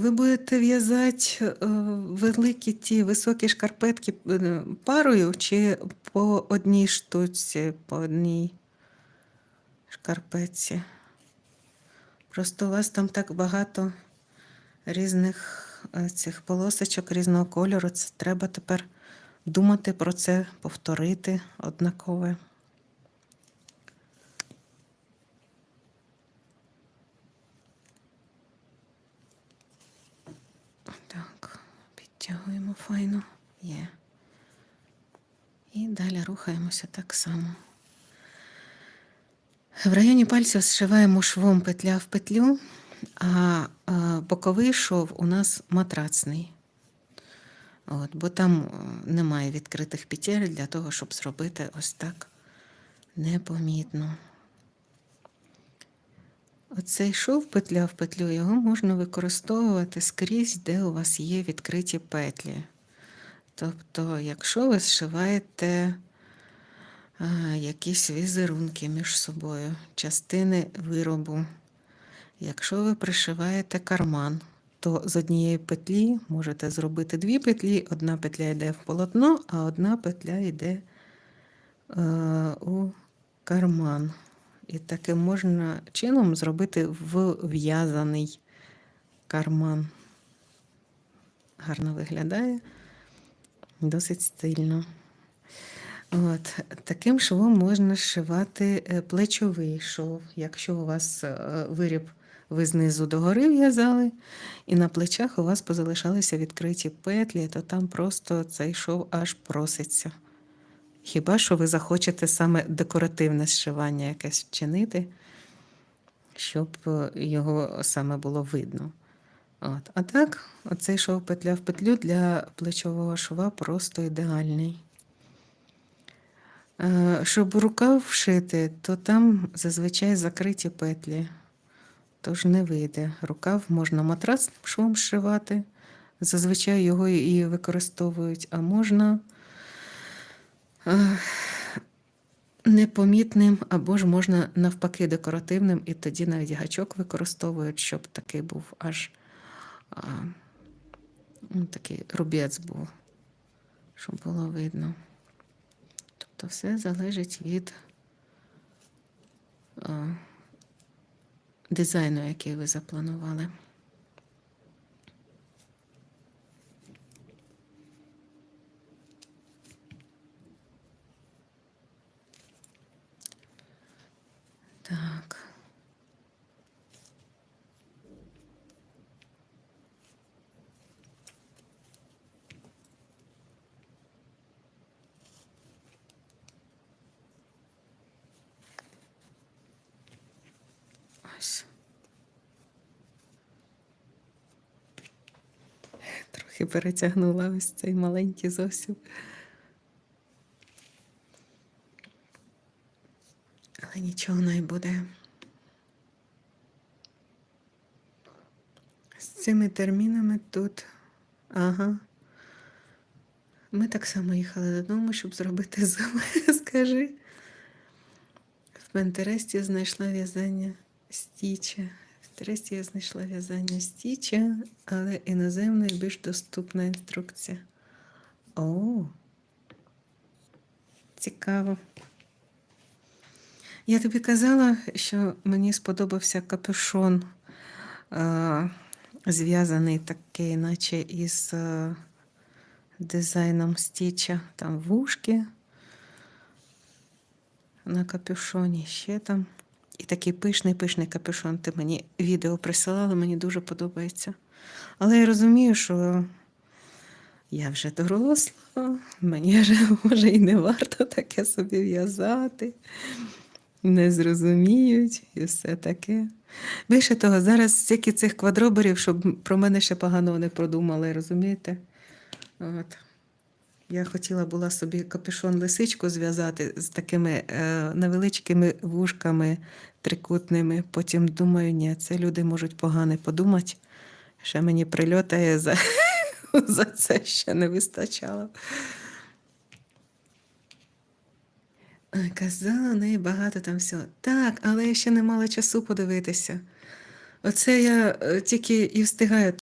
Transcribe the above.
ви будете в'язати е, великі ті високі шкарпетки е, парою чи по одній штуці, по одній шкарпетці? Просто у вас там так багато різних е, цих полосочок різного кольору. Це треба тепер думати про це, повторити однакове. Так, підтягуємо файно. Є. І далі рухаємося так само. В районі пальців зшиваємо швом петля в петлю, а боковий шов у нас матрацний. От, бо там е, немає відкритих петель для того, щоб зробити ось так непомітно. Оцей шов петля в петлю, його можна використовувати скрізь, де у вас є відкриті петлі. Тобто, якщо ви зшиваєте а, якісь візерунки між собою, частини виробу, якщо ви пришиваєте карман, то з однієї петлі можете зробити дві петлі, одна петля йде в полотно, а одна петля йде е, у карман. І таким можна чином зробити вв'язаний карман. Гарно виглядає, досить стильно. От, таким швом можна зшивати е, плечовий шов. Якщо у вас е, виріб ви знизу догори в'язали, і на плечах у вас позалишалися відкриті петлі, то там просто цей шов аж проситься. Хіба що ви захочете саме декоративне зшивання якесь вчинити, щоб е, його саме було видно. От. А так, оцей шов петля в петлю для плечового шва просто ідеальний. Е, Щоб рукав вшити, то там зазвичай закриті петлі, тож не вийде. Рукав можна матрасним швом зшивати, зазвичай його і використовують, а можна непомітним, або ж можна навпаки декоративним, і тоді навіть гачок використовують, щоб такий був аж а, ну, такий рубець був, щоб було видно. Тобто все залежить від а, дизайну, який ви запланували. Так. Ось. Трохи перетягнула ось цей маленький зовсім. Але нічого не буде. З цими термінами тут. Ага. Ми так само їхали додому, щоб зробити зуми, скажи. В Пентересті знайшла в'язання стіча. В Пентересті я знайшла в'язання стіча, але іноземна і більш доступна інструкція. О, цікаво. Я тобі казала, що мені сподобався капюшон, е, зв'язаний такий, наче із е, дизайном стіча. Там вушки на капюшоні, ще там. І такий пишний пишний капюшон. Ти мені відео присилала, мені дуже подобається. Але я розумію, що я вже доросла, мені вже може і не варто таке собі в'язати не зрозуміють і все таке. Більше того, зараз стільки цих квадроберів, щоб про мене ще погано не продумали, розумієте? От. Я хотіла була собі капюшон лисичку зв'язати з такими е, невеличкими вушками трикутними. Потім думаю, ні, це люди можуть погано подумати. Ще мені прильотає за, за це ще не вистачало. Казала, неї багато там всього. Так, але я ще не мала часу подивитися. Оце я е, тільки і встигаю